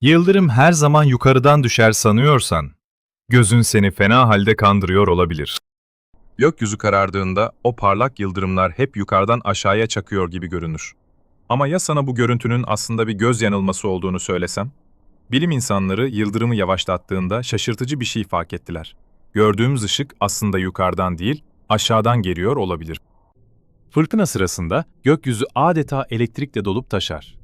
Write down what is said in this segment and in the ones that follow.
Yıldırım her zaman yukarıdan düşer sanıyorsan, gözün seni fena halde kandırıyor olabilir. Gökyüzü karardığında o parlak yıldırımlar hep yukarıdan aşağıya çakıyor gibi görünür. Ama ya sana bu görüntünün aslında bir göz yanılması olduğunu söylesem? Bilim insanları yıldırımı yavaşlattığında şaşırtıcı bir şey fark ettiler. Gördüğümüz ışık aslında yukarıdan değil, aşağıdan geliyor olabilir. Fırtına sırasında gökyüzü adeta elektrikle dolup taşar.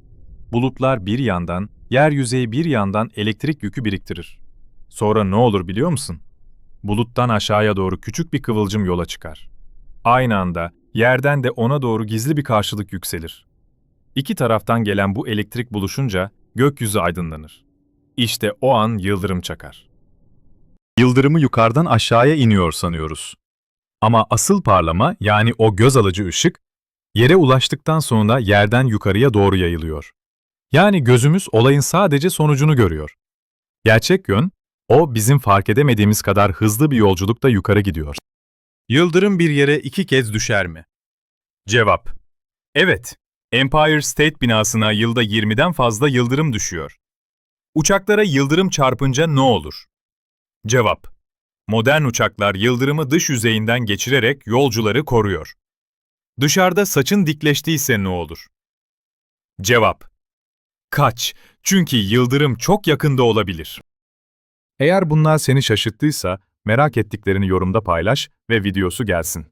Bulutlar bir yandan, yer yüzeyi bir yandan elektrik yükü biriktirir. Sonra ne olur biliyor musun? Buluttan aşağıya doğru küçük bir kıvılcım yola çıkar. Aynı anda yerden de ona doğru gizli bir karşılık yükselir. İki taraftan gelen bu elektrik buluşunca gökyüzü aydınlanır. İşte o an yıldırım çakar. Yıldırımı yukarıdan aşağıya iniyor sanıyoruz. Ama asıl parlama yani o göz alıcı ışık, yere ulaştıktan sonra yerden yukarıya doğru yayılıyor. Yani gözümüz olayın sadece sonucunu görüyor. Gerçek yön, o bizim fark edemediğimiz kadar hızlı bir yolculukta yukarı gidiyor. Yıldırım bir yere iki kez düşer mi? Cevap. Evet. Empire State binasına yılda 20'den fazla yıldırım düşüyor. Uçaklara yıldırım çarpınca ne olur? Cevap. Modern uçaklar yıldırımı dış yüzeyinden geçirerek yolcuları koruyor. Dışarıda saçın dikleştiyse ne olur? Cevap. Kaç, çünkü yıldırım çok yakında olabilir. Eğer bunlar seni şaşırttıysa, merak ettiklerini yorumda paylaş ve videosu gelsin.